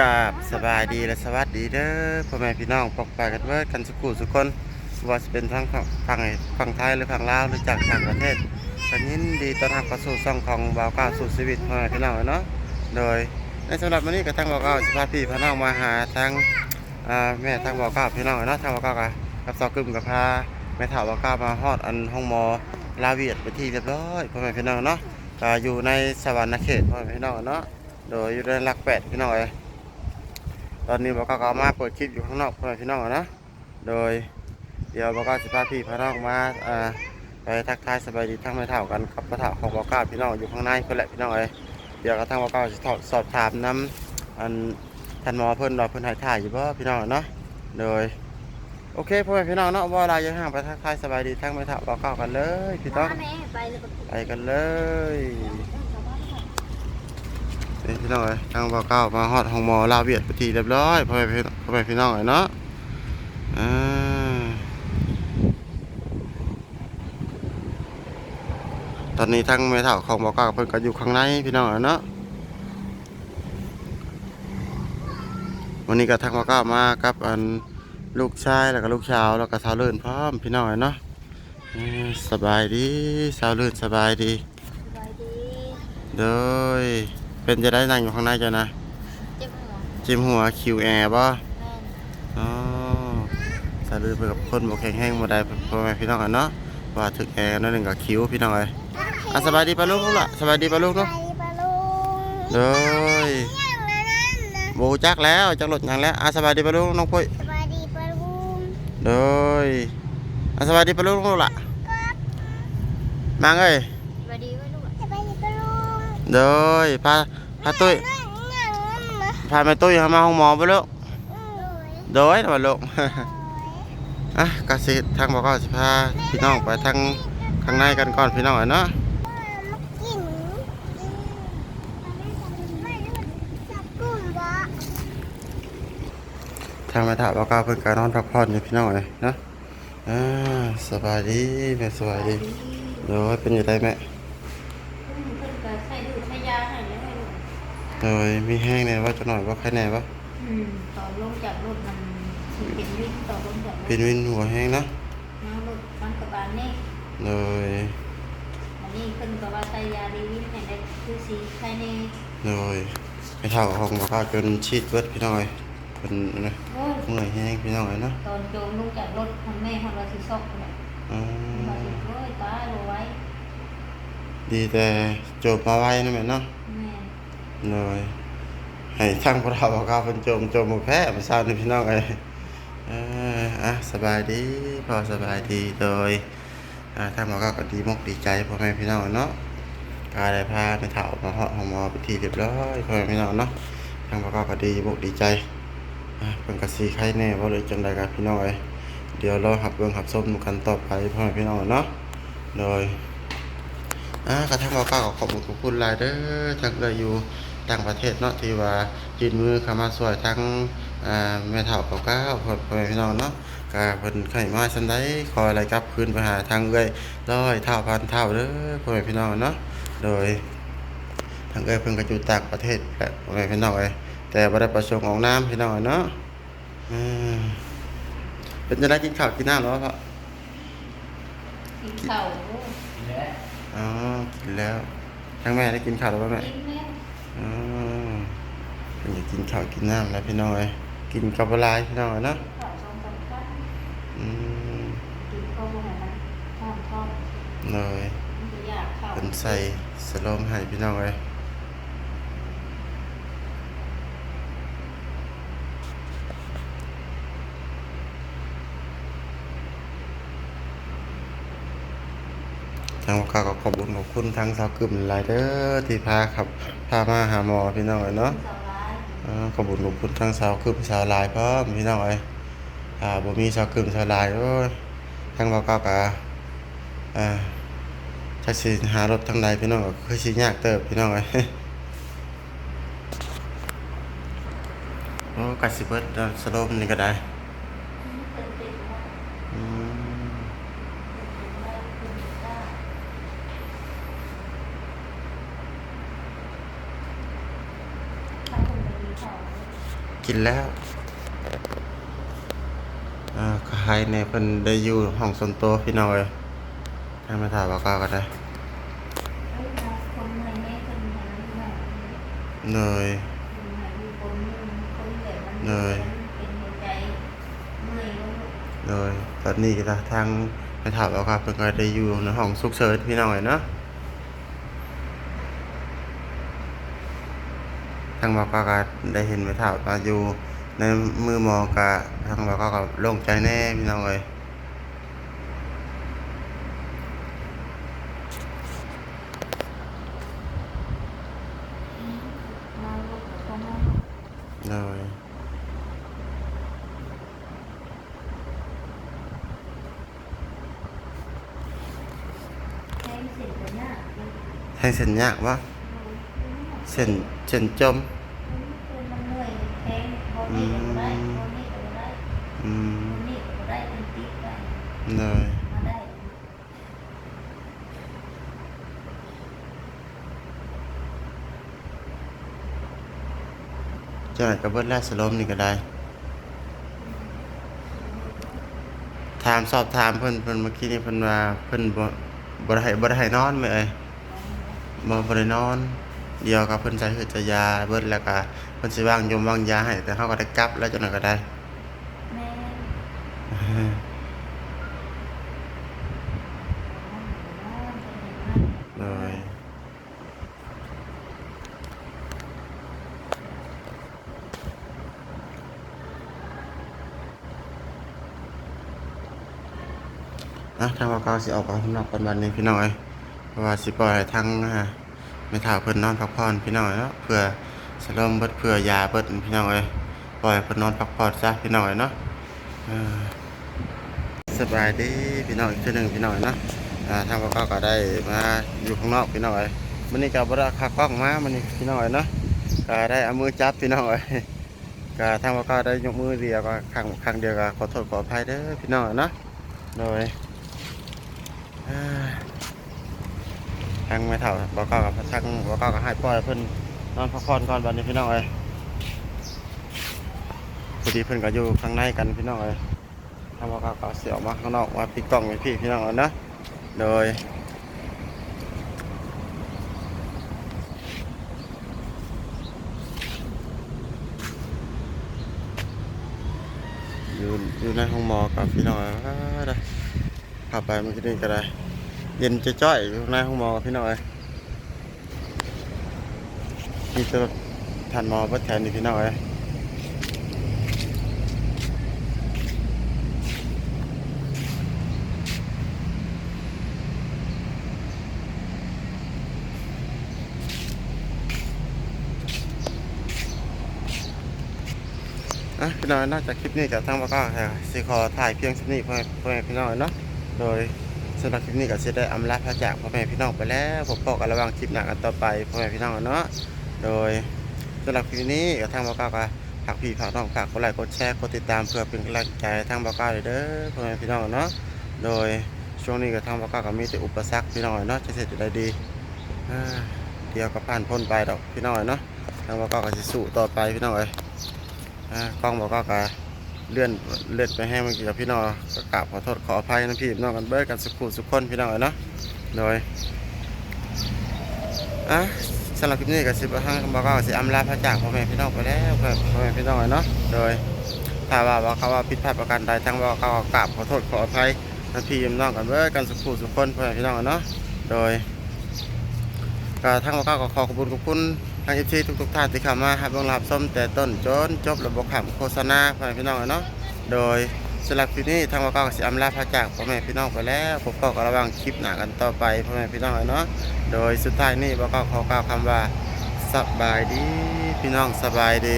ราบสบายดีและสวัสดีเด้อพ่อแม่พี่น้องปกไปกันเวิร์ดกันสุกุสุคนว่าจะเป็นทั้งฝั่งฝั่งไทยหรือฝั่งลาวหรือจากต่างประเทศกันยินดีต้อนรับเข้าสู่ช่องของบ่าวก้าวสู่ชีวิตพ่อแม่พี่น้องเนาะโดยในสำหรับวันนี้ก็ทั้งบ่าวก้าวสิพาพี่พี่น้องมาหาทั้งแม่ทั้งบ่าวก้าวพี่น้องเนาะทั้งบ่าวก้าวกับกับซอกึมกับพาแม่ถาวบ่าวก้าวมาฮอดอันห้องมอลาเวียดไปที่เรียบร้อยพ่อแม่พี่น้องเนาะอยู่ในสวรรค์เขตพ่อแม่พี่น้องเนาะโดยอยู่ในหลักแปดพี่น้องเอ้ย ตอนนี้บอกก็เอามาเปิดคลิปอยู่ข้างนอกพ่อแม่พี่น้องอะนะ โดยเดี๋ยวบอกก็สิพาพี่พี่น้องมาอ่าไปทักทายสบายดีทั้งไม่เท่ากันกับพระเท่าของบอกก้าพี่น้องอยู่ข้างในเพื่อนแหละพี่น้องเอ้ยเดี๋ยวก็ทั้งบอกก้าจะสอบถามน้ำอันท่านหมอเพิ่นรอเพิ่นถ่ายถ่ายอยู่บ่พี่น้องอะเนาะโดยโอเคพ่อแม่พี่น้องเนาะว่าเราจะห่างไปทักทายสบายดีทั้งไม่เท่าบอกก้ากันเลยพี่น้องแม่ไปเลยไปกันเลย นี่พี่น้องเอ้ยทางบ่อเก้ามาฮอดห้องหมอลาวเวียดไปทีเรียบร้อยพ่อแม่พี่พ่อแม่พี่น้องเอ้ยเนาะอ่าตอนนี้ทั้งแม่เฒ่าของบ่อเก้าเพิ่นก็อยู่ข้างในพี่น้องเอ้ยเนาะวันนี้ก็ทางบ่อเก้ามากับอันลูกชายแล้วก็ลูกสาวแล้วก็สาวเลื่นพร้อมพี่น้องเอ้ยเนาะอืมสบายดีสาวเลื่นสบายดี สบายดี โดย เป็นจะได้นั่งอยู่ข้างในจ้ะนะ เจ็บหัวจิ้มหัวคิวแอร์ป่ะแม่นอ๋อสาลือไปกับคนบกแข็งแห้งบ่ได้พ่อแม่พี่น้องกันเนาะว่าถึกแอร์นั่นหนึ่งกับคิวพี่น้องเอ้ยอะสบายดีปะลูกลูกล่ะสบายดีปะลูกเนาะปลาลุงโดยโบจักแล้วจักรถยังแล้วอะสบายดีปะลูกน้องปุ้ยสบายดีปลาลุงโดยอะสบายดีปะลูกลูกล่ะมาเอ้ยสบายดีปลาลุงสบายดีปลาลุงโดยพา พาตุ้ยพาแม่ตุ้ยเข้ามาห้องหมอไปลูกโดยนะปลูกอะกสิทางบอกก็สิพาพี่น้องไปทางข้างในกันก่อนพี่น้องอะเนาะทางมาถามบอกก็เพิ่นการนอนพักผ่อนอยู่พี่น้องเลยเนาะอ่าสบายดีแม่สบายดีโดยเป็นอยู่ได้แม่เพิ่นก็ใส่ดูใส่ยาให้ โดยมีแห้งแน่ว่าจะหน่อยว่าใครแน่วะอืมต่อลงจากรถมันสิเป็นวิ่งต่อลงจากรถเป็นวินหัวแห้งเนาะน้ารถมันกับบานนี่โดยอันนี้เพิ่นก็ว่าใส่ยาดีวิ่งให้ได้คือสีไข่แน่โดยไปเท่าของบอกก็จนชีดเบิดพี่น้องเลยเป็นนะโอ้ยเมื่อยแห้งพี่น้องเลยเนาะตอนโจมลงจากรถของแม่ของเราสิซอกเนี่ยอืมามสิโอ้ยตายเอาไว้ดีแต่โจมมาไว้นะแม่เนาะ แม่เลยให้ทางพวกเราบอกว่าเป็นโจมโจมหมูแพ้มาทราบในพี่น้องเลยอออะสบายดีพอสบายดีโดยอ่าทางหมอก็ดีมกดีใจพ่อแม่พี่น้องเนาะกายได้พาไปเถ่ามาเหาะของหมอไปทีเรียบร้อยพ่อแม่พี่น้องเนาะทางหมอก็ดีมกดีใจอะเป็นกระสีไข่แน่ว่าเลยจังใดกับพี่น้องเลยเดี๋ยวเราหับเบิ่งหับส้มกันต่อไปพ่อแม่พี่น้องเนาะโดยอ่ากระทั่งเราก็ขอบคุณขอบคุณหลายเด้อทั้งเลยอยู่ ต่างประเทศเนาะที่ว่ายืนมือเข้ามาช่วยทั้งอ่าแม่เฒ่าเก่าเก้าพ่อพ่อแม่พี่น้องเนาะก็เพิ่นไข่มาซั่นใดคอยอะไรกลับคืนไปหาทางเอ้ยร้อยเท่าพันเท่าเด้อพ่อแม่พี่น้องเนาะโดยทางเอ้ยเพิ่นก็อยู่ต่างประเทศแหละพ่อแม่พี่น้องเอ้ยแต่บ่ได้ประสงค์ออกน้ำพี่น้องเนาะอืมเป็นจะได้กินข้าวกินน้ำแล้วพ่อกินข้าวอ๋อกินแล้วทั้งแม่ได้กินข้าวแล้วป่ะแม่กินแม่ อืมเป็นอยากกินข้าวกินน้ำแล้วพี่น้อยกินกับอะไรพี่น้อยเนาะข้าวสองสามครั้งอืมกินข้าวมันท้องท้องเลยมันจะยากข้าวเป็นใส่สโลมให้พี่น้องเอ้ยางข้าก็ขอบคุณขอบคุณทางสาวกึ่มหลายเด้อที่พาขับพามาหาหมอพี่น้องเอ้เนาะขอบคุณขอบคุณทั้งสาวคืมสาวลายพร้อมพี่น้องเอ้ยอ่าบ่มีสาวคืมสาวลายโอ้ยทั้งบ่ก็กะอ่าถ้าสิหารถทางใดพี่น้องก็คือสิยากเติบพี่น้องเอ้ยโอ้กัสิเบิดสโลมนี่ก็ได้ เป็นเด็กว่า อืม ถ้าคนไปมีข้าว กินแล้วอ่าขายในเพิ่นได้อยู่ห้องส่วนตัวพี่น้องเอ้ยให้มาถามว่าก็ก็ได้เอ้ยเราคนเมื่อยแม่คนหาหน่อยเหนื่อยคนหาดูคนคนแบบมันเหนื่อยเป็นหัวใจเมื่อยแล้วโดยตอนนี้ก็ทางไปถามว่าก็เพิ่นก็ได้อยู่ในห้องฉุกเฉินพี่น้องเอ้ยเนาะ ทางบอกก็ก็ได้เห็นไปถามว่าอยู่ ในมือหมอก็ทางบอกก็ก็โล่งใจแน่พี่น้องเอ้ยมาลูกก็มาโดยแทงเสร็จแล้วเนี่ยให้เส้นยากวะ เส้นเส้นจมมันเหนื่อยแทงบนนี้ก็ได้บนนี้ก็ได้อืมบนนี้ก็ได้มันติดได้โดยมาได้จังไดก็เบิดแล้วสลมนี่ก็ได้ถามสอบถามเพิ่นเพิ่นเมื่อกี้นี่เพิ่นว่าเพิ่นบ่บ่ได้ให้บ่ได้ให้นอนแม่เอ้ยบ่บ่ได้นอน เดียวกับเพิ่นใช้เฮือจะยาเบิดแล้วก็เพิ่นสิวางยมวางยาให้แต่เฮาก็ได้กลับแล้วจังไดก็ได้แม่เลยอะทางว่าก็สิออกไปข้างนอกกันบัดนี้พี่น้อยเพราะว่าสิปล่อยให้ทางอ่า ไม่ถาเพิ่นนอนพักผ่อนพี่น้อยเนาะเพื่อสลมเบิดเพื่อยาเบิดพี่น้อยปล่อยเพิ่นนอนพักผ่อนซะพี่น้อยเนาะสบายดีพี่น้อยอีกเทื่อหนึงพี่น้อยเนาะทางว่าก็ได้มาอยู่ข้างนอกพี่น้อยมื้อนี้ก็บ่ได้คักล้องมามื้อนี้พี่น้อยเนาะก็ได้เอามือจับพี่น้อยก็ทางว่าก็ได้ยกมือเดียวก็ครั้งครั้งเดียวก็ขอโทษขออภัยเด้อพี่น้อยเนาะโดยอ่า ทางไม่เท่าบอกเก้ากับทางบอกเก้ากับให้ปล่อยเพิ่นนอนพักผ่อนก่อนบัดนี้พี่น้องเอ้ยพอดีเพิ่นก็อยู่ข้างในกันพี่น้องเอ้ยทาบอกเก้าก็เสียออกมาข้างนอกมาปิดกล้องไว้พี่พี่น้องเอ้ยนะโดยอยู่อยู่ในห้องหมอกับพี่น้องเอ้ยได้ขับไปเมื่อกี้นี่ก็ได้ เย็นจะจ้อยอยู่ข้างในห้องหมอพี่น้อยมีตัวทันหมอเพื่อแทนนี่พี่น้อยอะพี่น้อยนอกจากคลิปนี้กับทั้งว่าก็สิขอถ่ายเพียงสักนี้เพื่อเพื่อพี่น้อยเนาะโดย สำหรับคลิปนี้ก็จะได้อำลาพระจากพ่อแม่พี่น้องไปแล้วพบกันระว่างคลิปหน้ากันต่อไปพ่อแม่พี่น้องเนาะโดยสำหรับคลิปนี้กับทางบอกกล่าวก็ฝากพี่ฝากน้องฝากกดไลค์กดแชร์กดติดตามเพื่อเป็นกำลังใจให้ทางบอกกล่าวเลยเด้อพ่อแม่พี่น้องเนาะโดยช่วงนี้กับทางบอกกล่าวก็มีแต่อุปสรรคพี่น้องเนาะจะเสร็จได้ดีเดี๋ยวก็ผ่านพ้นไปดอกพี่น้องเนาะทางบอกกล่าวก็จะสู้ต่อไปพี่น้องเอ้ยกล้องบอกกล่าวก็ เลื่อนเลื่อนไปให้เมื่อกี้กับพี่น้องก็กราบขอโทษขออภัยนะพี่น้องกันเบิดกันสุขุสุขคนพี่น้องเอ้ยเนาะโดยอะสำหรับคลิปนี้ก็สิบห้างบอกว่าสิอำลาพระจากพ่อแม่พี่น้องไปแล้วเพื่อนพ่อแม่พี่น้องเอ้ยเนาะโดยถ้าว่าว่าเขาว่าผิดพลาดประการใดทั้งว่าเขาก็กราบขอโทษขออภัยนะพี่น้องกันเบิดกันสุขุสุขคนพ่อแม่พี่น้องเอ้ยเนาะโดยก็ทั้งว่าเขาขอขอบคุณขอบคุณ ทางเอฟซีทุกๆท่านที่เข้ามาให้เบิ่งรับส้มแต่ต้นจนจบระบบขำโฆษณาพ่อแม่พี่น้องเอ้ยเนาะโดยสำหรับคลิปนี้ทางวัดเก้าก็สิอำลาพระจากพ่อแม่พี่น้องไปแล้วพบกันระหว่างคลิปหน้ากันต่อไปพ่อแม่พี่น้องเนาะโดยสุดท้ายนี้วัดเก้าขอกล่าวคำว่าสบายดีพี่น้องสบายดี